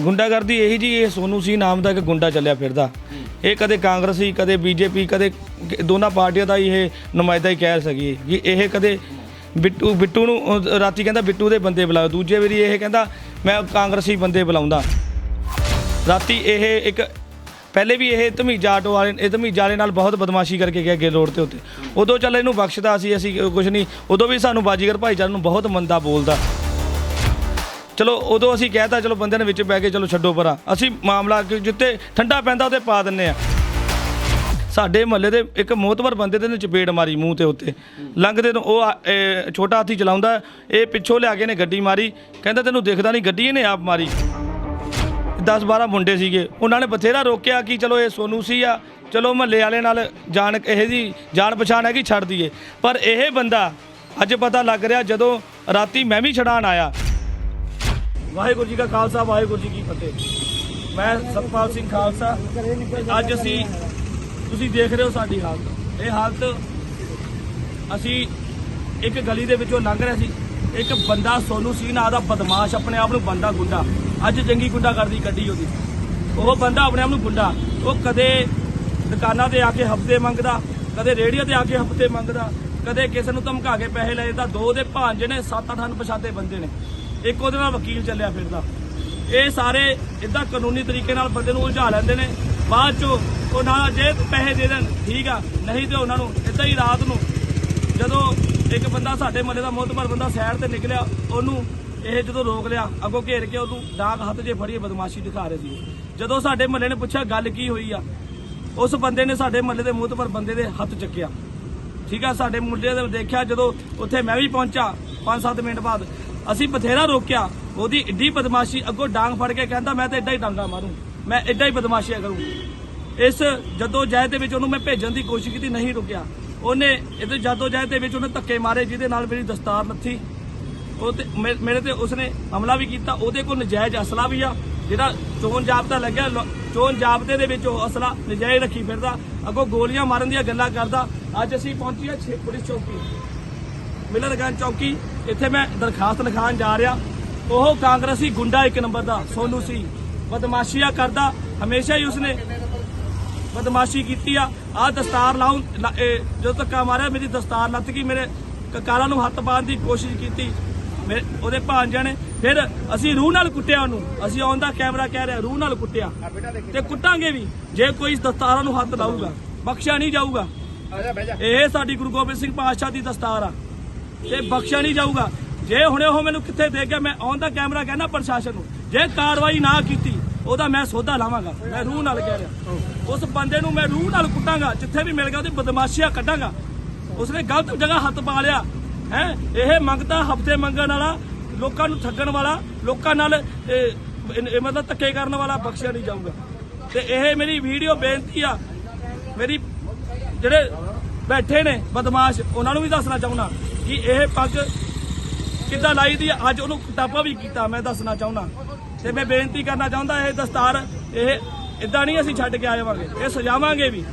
ਗੁੰਡਾਗਰਦੀ ਇਹੀ ਜੀ, ਇਹ ਸੋਨੂ ਸੀ ਨਾਮ ਦਾ ਇੱਕ ਗੁੰਡਾ ਚੱਲਿਆ ਫਿਰਦਾ। ਇਹ ਕਦੇ ਕਾਂਗਰਸੀ, ਕਦੇ ਬੀਜੇਪੀ, ਕਦੇ ਦੋਨਾਂ ਪਾਰਟੀਆਂ ਦਾ ਹੀ ਇਹ ਨੁਮਾਇੰਦਾ ਹੀ ਕਹਿ ਸਕੀ ਕਿ ਇਹ ਕਦੇ ਬਿੱਟੂ ਬਿੱਟੂ ਨੂੰ ਰਾਤੀ ਕਹਿੰਦਾ ਬਿੱਟੂ ਦੇ ਬੰਦੇ ਬੁਲਾਓ, ਦੂਜੇ ਵਾਰੀ ਇਹ ਕਹਿੰਦਾ, ਮੈਂ ਕਾਂਗਰਸੀ ਬੰਦੇ ਬੁਲਾਉਂਦਾ। ਰਾਤੀ ਇਹ ਇੱਕ ਪਹਿਲੇ ਵੀ ਇਹ ਧਮੀਜਾ ਆਟੋ ਵਾਲੇ ਇਹ ਧਮੀਜਾ ਵਾਲੇ ਨਾਲ ਬਹੁਤ ਬਦਮਾਸ਼ੀ ਕਰਕੇ ਗਿਆ ਗੇ ਰੋਡ ਤੇ ਉੱਤੇ। ਉਦੋਂ ਚੱਲ ਇਹਨੂੰ ਬਖਸ਼ਦਾ ਸੀ ਅਸੀਂ ਕੁਝ ਨਹੀਂ। ਉਦੋਂ ਵੀ ਸਾਨੂੰ ਬਾਜੀਗਰ ਭਾਈਚਾਰੇ ਨੂੰ ਬਹੁਤ ਮੰਦਾ ਬੋਲਦਾ। ਚਲੋ ਉਦੋਂ ਅਸੀਂ ਕਹਿਤਾ, ਚਲੋ ਬੰਦਿਆਂ ਨੇ ਵਿੱਚ ਬਹਿ ਕੇ ਚਲੋ ਛੱਡੋ ਪਰਾਂ। ਅਸੀਂ ਮਾਮਲਾ ਕਿ ਜਿੱਤੇ ਠੰਡਾ ਪੈਂਦਾ ਉਹਤੇ ਪਾ ਦਿੰਨੇ ਆ ਸਾਡੇ ਮਹੱਲੇ ਦੇ ਇੱਕ ਮੋਤਬਰ ਬੰਦੇ ਦੇ ਨੇ ਚਪੇੜ ਮਾਰੀ ਮੂੰਹ ਤੇ ਉੱਤੇ। ਲੰਘਦੇ ਨੂੰ ਉਹ ਛੋਟਾ ਹਾਥੀ ਚਲਾਉਂਦਾ, ਇਹ ਪਿੱਛੋਂ ਲਿਆ ਕੇ ਨੇ ਗੱਡੀ ਮਾਰੀ। ਕਹਿੰਦਾ, ਤੈਨੂੰ ਦਿਖਦਾ ਨਹੀਂ, ਗੱਡੀ ਇਹਨੇ ਆਪ ਮਾਰੀ। 10 12 ਮੁੰਡੇ ਸੀਗੇ। ਉਹਨਾਂ ਨੇ ਬਥੇਰਾ ਰੋਕਿਆ ਕਿ ਚਲੋ ਇਹ ਸੋਨੂ ਸੀ ਆ, ਚਲੋ ਮਹੱਲੇ ਵਾਲੇ ਨਾਲ ਜਾਣ, ਇਹ ਦੀ ਜਾਣ ਪਛਾਣ ਹੈ ਕਿ ਛੱਡ ਦਈਏ। ਪਰ ਇਹ ਬੰਦਾ ਅੱਜ ਪਤਾ ਲੱਗ ਰਿਹਾ ਜਦੋਂ ਰਾਤੀ ਮੈਂ ਵੀ ਛਡਾਣ ਆਇਆ। ਵਾਹਿਗੁਰੂ ਜੀ ਕਾ ਖਾਲਸਾ, ਵਾਹਿਗੁਰੂ ਜੀ ਕੀ ਫਤਿਹ। ਮੈਂ ਸਤਪਾਲ ਸਿੰਘ ਖਾਲਸਾ। ਅੱਜ ਅਸੀਂ, ਤੁਸੀਂ ਦੇਖ ਰਹੇ ਹੋ ਸਾਡੀ ਹਾਲਤ। ਇਹ ਹਾਲਤ ਅਸੀਂ ਇੱਕ ਗਲੀ ਦੇ ਵਿੱਚੋਂ ਲੰਘ ਰਹੇ ਸੀ। ਇੱਕ ਬੰਦਾ ਸੋਨੂ ਸੀ ਨਾ ਦਾ ਬਦਮਾਸ਼ ਆਪਣੇ ਆਪ ਨੂੰ ਬੰਦਾ ਗੁੰਡਾ। ਅੱਜ ਜੰਗੀ ਗੁੰਡਾ ਕਰਦੀ ਕੱਢੀ ਉਹਦੀ। ਉਹ ਬੰਦਾ ਆਪਣੇ ਆਪ ਨੂੰ ਗੁੰਡਾ। ਉਹ ਕਦੇ ਦੁਕਾਨਾਂ ਤੇ ਆ ਕੇ ਹਫ਼ਤੇ ਮੰਗਦਾ, ਕਦੇ ਰੇੜੀਆਂ ਤੇ ਆ ਕੇ ਹਫ਼ਤੇ ਮੰਗਦਾ, ਕਦੇ ਕਿਸੇ ਨੂੰ ਧਮਕਾ ਕੇ ਪੈਸੇ ਲੈ ਜਾਂਦਾ ਦੋ ਦੇ ਭਾਂਜੇ ਨੇ, ਸੱਤ ਅੱਠ ਅਣਪਛਾਤੇ ਬੰਦੇ ਨੇ। ਇੱਕ ਉਹਦੇ ਨਾਲ ਵਕੀਲ ਚੱਲਿਆ ਫਿਰਦਾ। ਇਹ ਸਾਰੇ ਇਦਾਂ ਕਾਨੂੰਨੀ ਤਰੀਕੇ ਨਾਲ ਬੰਦੇ ਨੂੰ ਉਲਝਾ ਲੈਂਦੇ ਨੇ। ਬਾਅਦ ਚੋਂ ਉਹਨਾਂ ਜੇ ਪੈਸੇ ਦੇ ਦੇਣ, ਠੀਕ ਆ। ਨਹੀਂ ਤੇ ਉਹਨਾਂ ਨੂੰ ਇਦਾਂ ਹੀ ਰਾਤ ਨੂੰ ਜਦੋਂ ਇੱਕ ਬੰਦਾ ਸਾਡੇ ਮੱਲੇ ਦਾ ਮੋਤਬਰ ਬੰਦਾ ਸਾਈਡ ਤੇ ਨਿਕਲਿਆ, ਉਹਨੂੰ ਇਹ ਜਦੋਂ ਰੋਕ ਲਿਆ, ਅੱਗੋਂ ਘੇਰ ਕੇ ਉਹਨੂੰ ਡਾਂਗ ਹੱਥ 'ਜੇ ਫੜੀਏ, ਬਦਮਾਸ਼ੀ ਦਿਖਾ ਰਹੇ ਸੀ ਜਦੋਂ ਸਾਡੇ ਮੱਲੇ ਨੇ ਪੁੱਛਿਆ ਗੱਲ ਕੀ ਹੋਈ ਆ, ਉਸ ਬੰਦੇ ਨੇ ਸਾਡੇ ਮੱਲੇ ਦੇ ਮੋਤਬਰ ਬੰਦੇ ਦੇ ਹੱਥ ਚੱਕਿਆ। ਠੀਕ ਆ, ਸਾਡੇ ਮੁੰਡੇ ਦੇ ਦੇਖਿਆ, ਜਦੋਂ ਉੱਥੇ ਮੈਂ ਵੀ ਪਹੁੰਚਾ 5-7 ਮਿੰਟ ਬਾਅਦ, ਅਸੀਂ ਬਥੇਰਾ ਰੋਕਿਆ, ਉਹਦੀ ਇੱਡੀ ਬਦਮਾਸ਼ੀ, ਅੱਗੋਂ ਡਾਂਗ ਫੜ ਕੇ ਕਹਿੰਦਾ, ਮੈਂ ਤਾਂ ਇੱਡਾ ਹੀ ਡਾਂਗਾ ਮਾਰੂੰ, ਮੈਂ ਇੱਡਾ ਹੀ ਬਦਮਾਸ਼ੀਆਂ ਕਰੂੰ। ਇਸ ਜਦੋਂ ਜਹਿਦ ਦੇ ਵਿੱਚ ਉਹਨੂੰ ਮੈਂ ਭੇਜਣ ਦੀ ਕੋਸ਼ਿਸ਼ ਕੀਤੀ, ਨਹੀਂ ਰੁਕਿਆ। ਉਹਨੇ ਇਹਦੇ ਜਦੋਂ ਜਹਿਦ ਦੇ ਵਿੱਚ ਉਹਨੇ ਧੱਕੇ ਮਾਰੇ, ਜਿਹਦੇ ਨਾਲ ਮੇਰੀ ਦਸਤਾਰ ਲੱਥੀ ਉਹ ਤੇ ਮੇਰੇ ਤੇ ਉਸਨੇ ਹਮਲਾ ਵੀ ਕੀਤਾ, ਉਹਦੇ ਕੋਲ ਨਜਾਇਜ਼ ਅਸਲਾ ਵੀ ਆ, ਜਿਹੜਾ ਚੋਣ ਜਾਬਤਾ ਲੱਗਿਆ ਚੋਣ ਜਾਬਤੇ ਦੇ ਵਿੱਚ ਉਹ ਅਸਲਾ ਨਜਾਇਜ਼ ਰੱਖੀ ਫਿਰਦਾ, ਅੱਗੋਂ ਗੋਲੀਆਂ ਮਾਰਨ ਦੀਆਂ ਗੱਲਾਂ ਕਰਦਾ। ਅੱਜ ਅਸੀਂ ਪਹੁੰਚੇ ਹਾਂ ਛੇ ਪੁਲਿਸ ਚੌਕੀ। ਮਿਲਰਗੰਜ ਚੌਕੀ, ਇੱਥੇ ਮੈਂ ਦਰਖਾਸਤ ਲਿਖਾਉਣ ਜਾ ਰਿਹਾ। ਉਹ ਕਾਂਗਰਸੀ ਗੁੰਡਾ ਇੱਕ ਨੰਬਰ ਦਾ, ਸੋਨੂ ਸੀ। ਬਦਮਾਸ਼ੀਆਂ ਕਰਦਾ, ਹਮੇਸ਼ਾ ਹੀ ਉਸਨੇ ਬਦਮਾਸ਼ੀ ਕੀਤੀ ਆ। ਆ ਦਸਤਾਰ ਲਾਉਂ ਜਦੋਂ ਧੱਕਾ ਮਾਰਿਆ ਮੇਰੀ ਦਸਤਾਰ ਲੱਤ ਗਈ ਮੇਰੇ ਕਕਾਰਾਂ ਨੂੰ ਹੱਥ ਪਾਉਣ ਦੀ ਕੋਸ਼ਿਸ਼ ਕੀਤੀ। ਮੇ- ਉਹਦੇ ਭਾਂਜਿਆਂ ਨੇ। ਫਿਰ ਅਸੀਂ ਰੂਹ ਨਾਲ ਕੁੱਟਿਆ ਉਹਨੂੰ। ਅਸੀਂ ਆਨ ਦਾ ਕੈਮਰਾ ਕਹਿ ਰਿਹਾ ਰੂਹ ਨਾਲ ਕੁੱਟਿਆ। ਤੇ ਕੁੱਟਾਂਗੇ ਵੀ ਜੇ ਕੋਈ ਦਸਤਾਰਾਂ ਨੂੰ ਹੱਥ ਲਾਊਗਾ ਬਖਸ਼ਿਆ ਨਹੀਂ ਜਾਊਗਾ। ਇਹ ਸਾਡੀ ਗੁਰੂ ਗੋਬਿੰਦ ਸਿੰਘ ਪਾਤਸ਼ਾਹ ਦੀ ਦਸਤਾਰ ਆ। ਤੇ ਬਖਸ਼ਿਆ ਨਹੀਂ ਜਾਊਗਾ। ਜੇ ਹੁਣੇ ਉਹ ਮੈਨੂੰ ਕਿੱਥੇ ਦੇ ਗਿਆ ਮੈਂ ਆਨ ਦਾ ਕੈਮਰਾ ਕਹਿਣਾ ਪ੍ਰਸ਼ਾਸਨ ਨੂੰ। ਜੇ ਕਾਰਵਾਈ ਨਾ ਕੀਤੀ ਉਹਦਾ ਮੈਂ ਸੋਧਾ ਲਾਵਾਂਗਾ। ਮੈਂ ਰੂਹ ਨਾਲ ਕਹਿ ਰਿਹਾ। ਉਸ ਬੰਦੇ ਨੂੰ ਮੈਂ ਰੂਹ ਨਾਲ ਕੁੱਟਾਂਗਾ, ਜਿੱਥੇ ਵੀ ਮਿਲ ਗਿਆ ਉਹਦੀ ਬਦਮਾਸ਼ੀਆਂ ਕੱਢਾਂਗਾ। ਉਸਨੇ ਗਲਤ ਜਗ੍ਹਾ ਹੱਥ ਪਾ ਲਿਆ। ਹੈ? ਇਹ ਮੰਗਤਾ ਹਫ਼ਤੇ ਮੰਗਣ ਵਾਲਾ, ਲੋਕਾਂ ਨੂੰ ਠੱਗਣ ਵਾਲਾ, ਲੋਕਾਂ ਨਾਲ ਮਤਲਬ ਧੱਕੇ ਕਰਨ ਵਾਲਾ ਬਖਸ਼ਿਆ ਨਹੀਂ ਜਾਊਗਾ। ਤੇ ਇਹ ਮੇਰੀ ਵੀਡੀਓ ਬੇਨਤੀ ਆ। ਮੇਰੀ ਜਿਹੜੇ ਬੈਠੇ ਨੇ, ਬਦਮਾਸ਼, ਉਹਨਾਂ ਨੂੰ ਵੀ ਦੱਸਣਾ ਚਾਹੁੰਦਾ ਕਿ ਇਹ ਪੱਗ ਕਿੱਦਾਂ ਲਾਈ ਦੀ ਅੱਜ ਉਹਨੂੰ ਟਾਪਾ ਵੀ ਕੀਤਾ, ਮੈਂ ਦੱਸਣਾ ਚਾਹੁੰਦਾ। ਤੇ ਮੈਂ ਬੇਨਤੀ ਕਰਨਾ ਚਾਹੁੰਦਾ ਇਹ ਦਸਤਾਰ ਇਹ ਇਦਾਂ ਨਹੀਂ ਅਸੀਂ ਛੱਡ ਕੇ ਆਵਾਂਗੇ ਇਹ ਸਜਾਵਾਂਗੇ ਵੀ।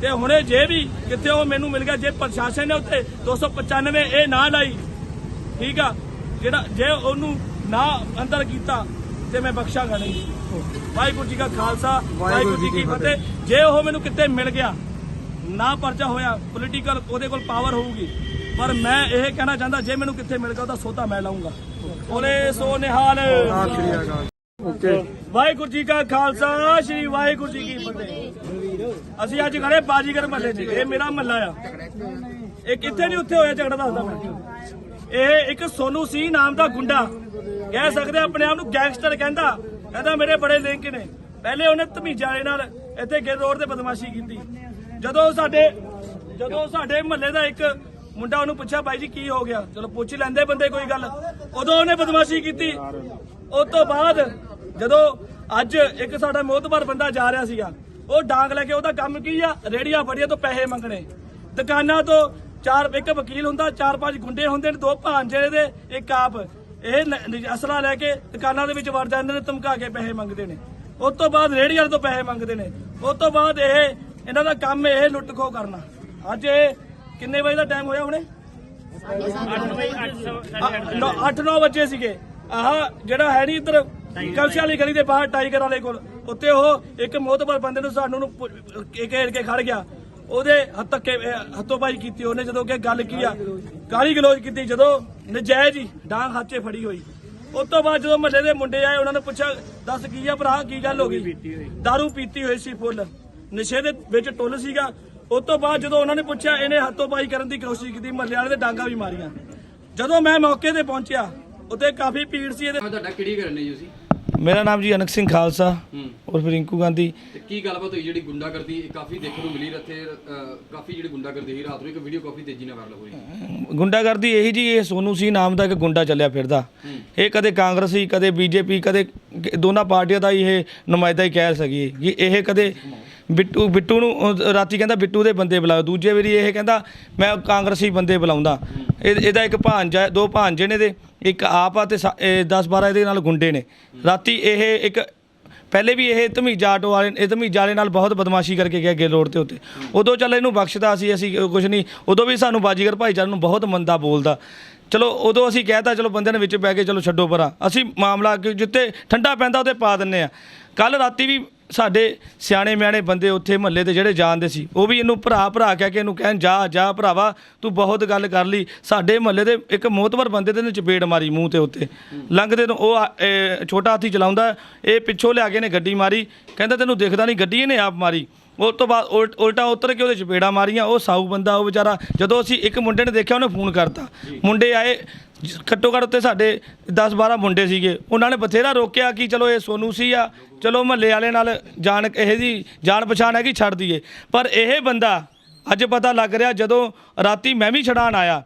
ਤੇ ਹੁਣੇ ਜੇ ਵੀ ਕਿਤੇ ਉਹ ਮੈਨੂੰ ਮਿਲ ਗਿਆ ਜੇ ਪ੍ਰਸ਼ਾਸਨ ਨੇ ਉੱਤੇ 295 ਇਹ ਨਾ ਲਾਈ ਠੀਕ ਆ ਜਿਹੜਾ ਜੇ ਉਹਨੂੰ ਨਾ ਅੰਦਰ ਕੀਤਾ ਤੇ ਮੈਂ ਬਖਸ਼ਾਂਗਾ ਨਹੀਂ। ਵਾਹਿਗੁਰੂ ਜੀ ਕਾ ਖਾਲਸਾ ਵਾਹਿਗੁਰੂ ਜੀ ਕੀ ਫਤਿਹ। ਜੇ ਉਹ ਮੈਨੂੰ ਕਿਤੇ ਮਿਲ ਗਿਆ ਨਾ ਪਰਚਾ ਹੋਇਆ ਪੋਲੀਟੀਕਲ ਉਹਦੇ ਕੋਲ ਪਾਵਰ ਹੋਊਗੀ। ਪਰ ਮੈਂ ਇਹ ਕਹਿਣਾ ਚਾਹੁੰਦਾ ਜੇ ਮੈਨੂੰ ਕਿੱਥੇ ਮਿਲ ਗਿਆ ਉਹਦਾ ਸੋਧਾ ਮੈਂ ਲਾਉਂਗਾ ਓਲੇ ਸੋ ਨਿਹਾਲ। ਵਾਹਿਗੁਰੂ ਜੀ ਕਾ ਖਾਲਸਾ ਸ੍ਰੀ ਵਾਹਿਗੁਰੂ ਜੀ ਕੀ ਫਤਿਹ। ਅਸੀਂ ਅੱਜ ਖੜੇ ਬਾਜੀਗਰ ਮਹੱਲੇ 'ਚ। ਇਹ ਮੇਰਾ ਮਹੱਲਾ ਆ। ਇਹ ਕਿੱਥੇ ਨਹੀਂ ਉੱਥੇ ਹੋਇਆ ਝਗੜਾ ਦੱਸਦਾ ਮੈਂ। ਇਹ ਇੱਕ ਸੋਨੂ ਸੀ ਨਾਮ ਦਾ ਗੁੰਡਾ। ਕਹਿ ਸਕਦੇ ਆਪਣੇ ਆਪ ਨੂੰ ਗੈਂਗਸਟਰ ਕਹਿੰਦਾ। ਕਹਿੰਦਾ ਮੇਰੇ ਬੜੇ ਲਿੰਕ ਨੇ। ਪਹਿਲੇ ਉਹਨੇ ਧਮੀਜਾ ਵਾਲੇ ਨਾਲ ਇੱਥੇ ਗਿਰ ਰੋਡ ਤੇ ਬਦਮਾਸ਼ੀ ਕੀਤੀ। ਜਦੋਂ ਸਾਡੇ ਜਦੋਂ ਸਾਡੇ ਮਹੱਲੇ ਦਾ ਇੱਕ ਮੁੰਡਾ ਉਹਨੂੰ ਪੁੱਛਿਆ, ਬਾਈ ਜੀ, ਕੀ ਹੋ ਗਿਆ? ਚਲੋ ਪੁੱਛ ਲੈਂਦੇ ਬੰਦੇ ਕੋਈ ਗੱਲ। ਉਦੋਂ ਉਹਨੇ ਬਦਮਾਸ਼ੀ ਕੀਤੀ। ਉਸ ਤੋਂ ਬਾਅਦ ਜਦੋਂ ਅੱਜ ਇੱਕ ਸਾਡਾ ਮੋਹਤਬਰ ਬੰਦਾ ਜਾ ਰਿਹਾ ਸੀਗਾ, ਉਹ ਡਾਂਗ ਲੈ ਕੇ ਉਹਦਾ ਕੰਮ ਕੀ ਆ? ਰੇੜੀਆਂ ਫੜੀਆਂ ਤੋਂ ਪੈਸੇ ਮੰਗਣੇ। ਦੁਕਾਨਾਂ ਤੋਂ ਚਾਰ, ਇੱਕ ਵਕੀਲ ਹੁੰਦਾ, ਚਾਰ, ਪੰਜ ਗੁੰਡੇ ਹੁੰਦੇ ਨੇ, ਦੋ ਭਾਂਜੇ ਦੇ, ਇੱਕ ਆਪ। ਇਹ ਅਸਲਾ ਲੈ ਕੇ ਦੁਕਾਨਾਂ ਦੇ ਵਿੱਚ ਵੜ ਜਾਂਦੇ ਨੇ, ਧਮਕਾ ਕੇ ਪੈਸੇ ਮੰਗਦੇ ਨੇ। ਉਸ ਤੋਂ ਬਾਅਦ ਰੇਹੜੀ ਵਾਲੇ ਤੋਂ ਪੈਸੇ ਮੰਗਦੇ ਨੇ। ਉਸ ਤੋਂ ਬਾਅਦ ਇਹ ਇਹਨਾਂ ਦਾ ਕੰਮ ਇਹ ਲੁੱਟ ਖੋ ਕਰਨਾ। ਅੱਜ ਇਹ ਕਿੰਨੇ ਵਜੇ ਦਾ ਟਾਈਮ ਹੋਇਆ ਹੁਣੇ? 8-9 ਵਜੇ ਸੀਗੇ। ਆਹ ਜਿਹੜਾ ਹੈ ਨਹੀਂ ਇੱਧਰ ਕਲਸ਼ੀ ਵਾਲੀ ਗਲੀ ਦੇ ਬਾਹਰ ਟਾਈਗਰ ਵਾਲੇ ਕੋਲ ਉੱਤੇ ਉਹ ਇੱਕ ਮੋਤਬਰ ਬੰਦੇ ਨੂੰ ਸਾਨੂੰ ਨੂੰ ਘੇਰ ਕੇ ਖੜ ਗਿਆ। ਉਹਦੇ ਹੱਥੋਂ ਪਾਈ ਕੀਤੀ ਉਹਨੇ ਜਦੋਂ ਕਿ ਗੱਲ ਕੀ ਆ? ਗਾਲੀ ਗਲੋਚ ਕੀਤੀ ਜਦੋਂ ਨਜਾਇਜ਼ ਹੀ ਡਾਂਗ ਹੱਥ ਫੜੀ ਹੋਈ। ਉਸ ਤੋਂ ਬਾਅਦ ਜਦੋਂ ਮਹੱਲੇ ਦੇ ਮੁੰਡੇ ਆਏ ਉਹਨਾਂ ਨੇ ਪੁੱਛਿਆ ਦੱਸ ਕੀ ਆ ਭਰਾ ਕੀ ਗੱਲ ਹੋ ਗਈ? ਦਾਰੂ ਪੀਤੀ ਹੋਈ ਸੀ ਫੁੱਲ। ਨਸ਼ੇ ਦੇ ਵਿੱਚ ਟੁੱਲ ਸੀਗਾ। ਉਸ ਤੋਂ ਬਾਅਦ ਜਦੋਂ ਉਹਨਾਂ ਨੇ ਪੁੱਛਿਆ ਇਹਨੇ ਹੱਥੋਂ ਪਾਈ ਕਰਨ ਦੀ ਕੋਸ਼ਿਸ਼ ਕੀਤੀ ਮਹੱਲੇ ਵਾਲੇ ਦੇ ਡਾਂਗਾ ਵੀ ਮਾਰੀਆਂ। ਜਦੋਂ ਮੈਂ ਮੌਕੇ ਤੇ ਪਹੁੰਚਿਆ ਉੱਥੇ ਕਾਫੀ ਭੀੜ ਸੀ ਇਹਦੇ ਮੈਂ ਤੁਹਾਡਾ ਕਿਹੜੀ ਕਰਨੇ ਜੀ ਤੁਸੀਂ? ਮੇਰਾ ਨਾਮ ਜੀ ਅਨਕ ਸਿੰਘ ਖਾਲਸਾ ਹੂੰ। ਉਰਫ ਰਿੰਕੂ ਗਾਂਧੀ। ਤੇ ਕੀ ਗੱਲਬਾਤ ਹੋਈ ਜਿਹੜੀ ਗੁੰਡਾਗਰਦੀ ਕਾਫੀ ਦੇਖਣ ਨੂੰ ਮਿਲੀ ਅਹ, ਕਾਫੀ ਜਿਹੜੀ ਗੁੰਡਾਗਰਦੀ ਸੀ ਰਾਤ ਨੂੰ ਇੱਕ ਵੀਡੀਓ ਕਾਫੀ ਤੇਜ਼ੀ ਨਾਲ ਵਾਇਰਲ ਹੋਈ। ਗੁੰਡਾਗਰਦੀ ਇਹੀ ਜੀ ਇਹ ਸੋਨੂ ਸੀ ਨਾਮ ਦਾ ਇੱਕ ਗੁੰਡਾ ਚੱਲਿਆ ਫਿਰਦਾ। ਇਹ ਕਦੇ ਕਾਂਗਰਸੀ ਕਦੇ ਬੀਜੇਪੀ ਕਦੇ ਦੋਨਾਂ ਪਾਰਟੀਆਂ ਦਾ ਹੀ ਇਹ ਨੁਮਾਇੰਦਾ ਹੀ ਕਹਿ ਸਕੀਏ ਕਿ ਇਹ ਕਦੇ ਬਿੱਟੂ ਬਿੱਟੂ ਨੂੰ ਅਹ, ਰਾਤੀ ਕਹਿੰਦਾ ਬਿੱਟੂ ਦੇ ਬੰਦੇ ਬੁਲਾਓ। ਦੂਜੇ ਵਾਰੀ ਇਹ ਕਹਿੰਦਾ ਮੈਂ ਕਾਂਗਰਸੀ ਬੰਦੇ ਬੁਲਾਉਂਦਾ। ਇਹ- ਇਹਦਾ ਇੱਕ ਭਾਂਜਾ ਦੋ ਭਾਂਜੇ ਨੇ ਦੇ ਇੱਕ ਆਪ ਆ ਤੇ 10 12 ਇਹਦੇ ਨਾਲ ਗੁੰਡੇ ਨੇ। ਰਾਤੀ ਇਹ ਇੱਕ ਪਹਿਲੇ ਵੀ ਇਹ ਧਮੀਜਾ ਆਟੋ ਵਾਲੇ ਇਹ ਧਮੀਜਾ ਵਾਲੇ ਨਾਲ ਬਹੁਤ ਬਦਮਾਸ਼ੀ ਕਰਕੇ ਗਿਆ ਗੇ ਰੋਡ ਤੇ ਉੱਤੇ। ਉਦੋਂ ਚੱਲ ਇਹਨੂੰ ਬਖਸ਼ਦਾ ਸੀ ਅਸੀਂ ਕੁਝ ਨਹੀਂ। ਉਦੋਂ ਵੀ ਸਾਨੂੰ ਬਾਜੀਗਰ ਭਾਈਚਾਰੇ ਨੂੰ ਬਹੁਤ ਮੰਦਾ ਬੋਲਦਾ। ਚਲੋ ਉਦੋਂ ਅਸੀਂ ਕਹਿਤਾ ਚਲੋ ਬੰਦਿਆਂ ਨੇ ਵਿੱਚ ਪੈ ਕੇ ਚਲੋ ਛੱਡੋ ਪਰਾਂ ਅਸੀਂ ਮਾਮਲਾ ਕਿ ਜਿੱਤੇ ਠੰਡਾ ਪੈਂਦਾ ਉਹਤੇ ਪਾ ਦਿੰਨੇ ਆ। ਕੱਲ ਰਾਤੀ ਵੀ ਸਾਡੇ ਸਿਆਣੇ ਮਿਆਣੇ ਬੰਦੇ ਉੱਥੇ ਮਹੱਲੇ ਦੇ ਜਿਹੜੇ ਜਾਣਦੇ ਸੀ, ਉਹ ਵੀ ਇਹਨੂੰ ਭਰਾ ਭਰਾ ਕਹਿ ਕੇ ਇਹਨੂੰ ਕਹਿਣ, ਜਾ ਜਾ ਭਰਾਵਾ, ਤੂੰ ਬਹੁਤ ਗੱਲ ਕਰ ਲਈ। ਸਾਡੇ ਮਹੱਲੇ ਦੇ ਇੱਕ ਮੋਤਬਰ ਬੰਦੇ ਤੇ ਨੇ ਚਪੇੜ ਮਾਰੀ ਮੂੰਹ ਤੇ ਉੱਤੇ। ਲੰਘਦੇ ਨੂੰ ਉਹ ਆ- ਇਹ ਛੋਟਾ ਹਾਥੀ ਚਲਾਉਂਦਾ, ਇਹ ਪਿੱਛੋਂ ਲਿਆ ਕੇ ਇਹਨੇ ਗੱਡੀ ਮਾਰੀ। ਕਹਿੰਦਾ, ਤੈਨੂੰ ਦਿਖਦਾ ਨਹੀਂ, ਗੱਡੀ ਇਹਨੇ ਆਪ ਮਾਰੀ। ਉਸ ਤੋਂ ਬਾਅਦ ਉਲਟ- ਉਲਟਾ ਉਤਰ ਕੇ ਉਹਦੇ ਚਪੇੜਾ ਮਾਰੀਆਂ ਉਹ ਸਾਊ ਬੰਦਾ ਉਹ ਵਿਚਾਰਾ ਜਦੋਂ ਅਸੀਂ ਇੱਕ ਮੁੰਡੇ ਨੇ ਦੇਖਿਆ ਉਹਨੇ ਫੋਨ ਕਰਤਾ। ਮੁੰਡੇ ਆਏ ਜ- ਘੱਟੋ ਘੱਟ ਉੱਤੇ ਸਾਡੇ 10 12 ਮੁੰਡੇ ਸੀਗੇ। ਉਹਨਾਂ ਨੇ ਬਥੇਰਾ ਰੋਕਿਆ ਕਿ ਚਲੋ ਇਹ ਸੋਨੂ ਸੀ ਆ ਚਲੋ ਮਹੱਲੇ ਵਾਲੇ ਨਾਲ ਜਾਣ ਇਹ ਦੀ ਜਾਣ ਪਛਾਣ ਹੈ ਕਿ ਛੱਡ ਦਈਏ। ਪਰ ਇਹ ਬੰਦਾ ਅੱਜ ਪਤਾ ਲੱਗ ਰਿਹਾ ਜਦੋਂ ਰਾਤੀ ਮੈਂ ਵੀ ਛਡਾਣ ਆਇਆ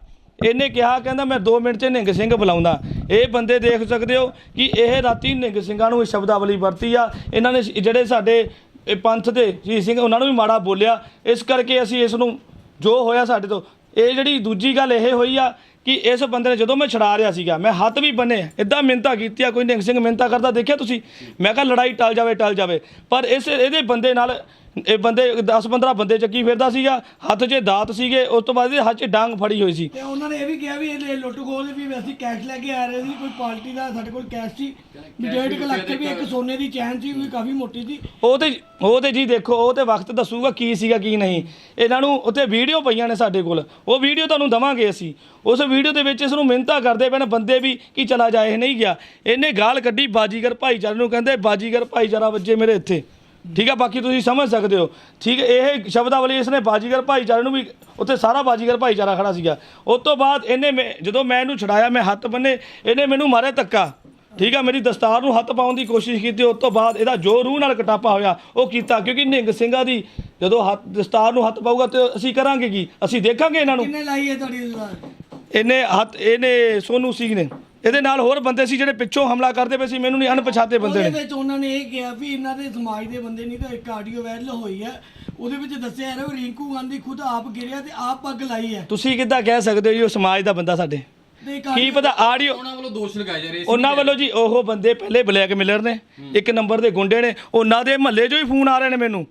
ਇਹਨੇ ਕਿਹਾ ਕਹਿੰਦਾ ਮੈਂ 2 ਮਿੰਟ 'ਚ ਨਿੰਗ ਸਿੰਘ ਬੁਲਾਉਂਦਾ। ਇਹ ਬੰਦੇ ਦੇਖ ਸਕਦੇ ਹੋ ਕਿ ਇਹ ਰਾਤੀ ਨਿੰਗ ਸਿੰਘਾਂ ਨੂੰ ਇਹ ਸ਼ਬਦਾਵਲੀ ਵਰਤੀ ਆ। ਇਹਨਾਂ ਨੇ ਸ- ਜਿਹੜੇ ਸਾਡੇ ਇਹ ਪੰਥ ਦੇ ਜੀ ਸਿੰਘ, ਉਹਨਾਂ ਨੂੰ ਵੀ ਮਾੜਾ ਬੋਲਿਆ। ਇਸ ਕਰਕੇ ਅਸੀਂ ਇਸ ਨੂੰ ਜੋ ਹੋਇਆ ਸਾਡੇ ਤੋਂ, ਇਹ ਜਿਹੜੀ ਦੂਜੀ ਗੱਲ ਇਹ ਹੋਈ ਆ ਕਿ ਇਸ ਬੰਦੇ ਨੇ ਜਦੋਂ ਮੈਂ ਛੜਾ ਰਿਹਾ ਸੀਗਾ, ਮੈਂ ਹੱਥ ਵੀ ਬੰਨੇ ਇਦਾਂ ਮਿੰਤਾ ਕੀਤੀ ਆ ਕੋਈ ਨਿੰਗ ਸਿੰਘ ਮਿੰਤਾ ਕਰਦਾ ਦੇਖਿਆ ਤੁਸੀਂ? ਮੈਂ ਕਿਹਾ ਲੜਾਈ ਟਲ ਜਾਵੇ ਟਲ ਜਾਵੇ। ਪਰ ਇਸ, ਇਹਦੇ ਬੰਦੇ ਨਾਲ ਇਹ ਬੰਦੇ 10 15 ਬੰਦੇ ਚੱਕੀ ਫਿਰਦਾ ਸੀਗਾ ਹੱਥ 'ਚ ਦਾਤ ਸੀਗੇ ਉਸ ਤੋਂ ਬਾਅਦ ਇਹਦੇ ਹੱਥ 'ਚ ਡਾਂਗ ਫੜੀ ਹੋਈ ਸੀ। ਤੇ ਉਹਨਾਂ ਨੇ ਇਹ ਵੀ ਕਿਹਾ ਵੀ ਇਹ ਲੁੱਟ ਖੋਹ ਵੀ ਅਸੀਂ ਕੈਸ਼ ਲੈ ਕੇ ਆ ਰਹੇ ਸੀ ਕੋਈ ਪਾਰਟੀ ਦਾ ਸਾਡੇ ਕੋਲ ਕੈਸ਼ ਸੀ ਵੀ ਡੇਢ ਕੁ ਲੱਖ ਤੇ ਵੀ ਇੱਕ ਸੋਨੇ ਦੀ ਚੈਨ ਸੀ ਉਹ ਵੀ ਕਾਫੀ ਮੋਟੀ ਸੀ। ਉਹ ਤੇ ਉਹ ਤੇ ਜੀ ਦੇਖੋ ਉਹ ਤੇ ਵਕਤ ਦੱਸੂਗਾ ਕੀ ਸੀਗਾ ਕੀ ਨਹੀਂ। ਇਹਨਾਂ ਨੂੰ ਉੱਥੇ ਵੀਡੀਓ ਪਈਆਂ ਨੇ ਸਾਡੇ ਕੋਲ। ਉਹ ਵੀਡੀਓ ਤੁਹਾਨੂੰ ਦਵਾਂਗੇ ਅਸੀਂ। ਉਸ ਵੀਡੀਓ ਦੇ ਵਿੱਚ ਇਸ ਨੂੰ ਮਿਹਨਤਾਂ ਕਰਦੇ ਨੇ ਬੰਦੇ ਵੀ ਕਿ ਚਲਾ ਜਾਏ ਨਹੀਂ ਗਿਆ। ਇਹਨੇ ਗਾਲ ਕੱਢੀ ਬਾਜੀਗਰ ਭਾਈਚਾਰੇ ਨੂੰ ਕਹਿੰਦੇ ਬਾਜੀਗਰ ਭਾਈਚਾਰਾ ਵੱਜੇ ਮੇਰੇ ਇੱਥੇ। ਠੀਕ ਹੈ ਬਾਕੀ ਤੁਸੀਂ ਸਮਝ ਸਕਦੇ ਹੋ। ਠੀਕ ਹੈ ਇਹ ਸ਼ਬਦਾਵਲੀ ਇਸਨੇ ਬਾਜੀਗਰ ਭਾਈਚਾਰੇ ਨੂੰ ਵੀ ਉੱਥੇ ਸਾਰਾ ਬਾਜੀਗਰ ਭਾਈਚਾਰਾ ਖੜਾ ਸੀਗਾ। ਉਸ ਤੋਂ ਬਾਅਦ ਇਹਨੇ ਜਦੋਂ ਮੈਂ ਇਹਨੂੰ ਛਡਾਇਆ ਮੈਂ ਹੱਥ ਬੰਨੇ ਇਹਨੇ ਮੈਨੂੰ ਮਾਰਿਆ ਧੱਕਾ। ਠੀਕ ਆ ਮੇਰੀ ਦਸਤਾਰ ਨੂੰ ਹੱਥ ਪਾਉਣ ਦੀ ਕੋਸ਼ਿਸ਼ ਕੀਤੀ। ਉਸ ਤੋਂ ਬਾਅਦ ਇਹਦਾ ਜੋ ਰੂਹ ਨਾਲ ਕਟਾਪਾ ਹੋਇਆ ਉਹ ਕੀਤਾ। ਕਿਉਂਕਿ ਨਿਹੰਗ ਸਿੰਘਾਂ ਦੀ ਜਦੋਂ ਹੱਥ ਦਸਤਾਰ ਨੂੰ ਹੱਥ ਪਾਊਗਾ ਤੇ ਅਸੀਂ ਕਰਾਂਗੇ ਕੀ? ਅਸੀਂ ਦੇਖਾਂਗੇ ਇਹਨਾਂ ਨੂੰ? ਕਿੰਨੇ ਲਾਈ ਹੈ ਤੁਹਾਡੀ ਦਸਤਾਰ? ਇਹਨੇ ਹੱਥ ਇਹਨੇ ਸੋਨੂ ਸਿੰਘ ਨੇ। ਇਹਦੇ ਨਾਲ ਹੋਰ ਬੰਦੇ ਸੀ ਜਿਹੜੇ ਪਿੱਛੋਂ ਹਮਲਾ ਕਰਦੇ ਪਏ ਸੀ ਮੈਨੂੰ ਨਹੀਂ ਅਣਪਛਾਤੇ ਬੰਦੇ ਉਹਦੇ ਨੇ। ਵਿੱਚ ਉਹਨਾਂ ਨੇ ਇਹ ਕਿਹਾ ਵੀ ਇਹਨਾਂ ਦੇ ਸਮਾਜ ਦੇ ਬੰਦੇ ਨਹੀਂ ਤਾਂ ਇੱਕ ਆਡੀਓ ਵਾਇਰਲ ਹੋਈ ਹੈ। ਉਹਦੇ ਵਿੱਚ ਦੱਸਿਆ ਜਾ ਰਿਹਾ ਵੀ ਰਿੰਕੂ ਗਾਂਧੀ ਖੁਦ ਆਪ ਗਿਰਿਆ ਤੇ ਆਪ ਪੱਗ ਲਾਈ ਹੈ। ਤੁਸੀਂ ਕਿੱਦਾਂ ਕਹਿ ਸਕਦੇ ਹੋ ਜੀ ਉਹ ਸਮਾਜ ਦਾ ਬੰਦਾ ਸਾਡੇ? ਕੀ ਪਤਾ ਆਡੀਓ ਉਹਨਾਂ ਵੱਲੋਂ ਦੋਸ਼ ਲਗਾਏ ਜਾ ਰਹੇ ਸੀ ਉਹਨਾਂ ਵੱਲੋਂ ਜੀ ਉਹ ਬੰਦੇ ਪਹਿਲੇ ਬਲੈਕ ਮਿਲਰ ਨੇ ਇੱਕ ਨੰਬਰ ਦੇ ਗੁੰਡੇ ਨੇ ਉਹਨਾਂ ਦੇ ਮਹੱਲੇ 'ਚੋਂ ਹੀ ਫੋਨ ਆ ਰਹੇ ਨੇ ਮੈਨੂੰ।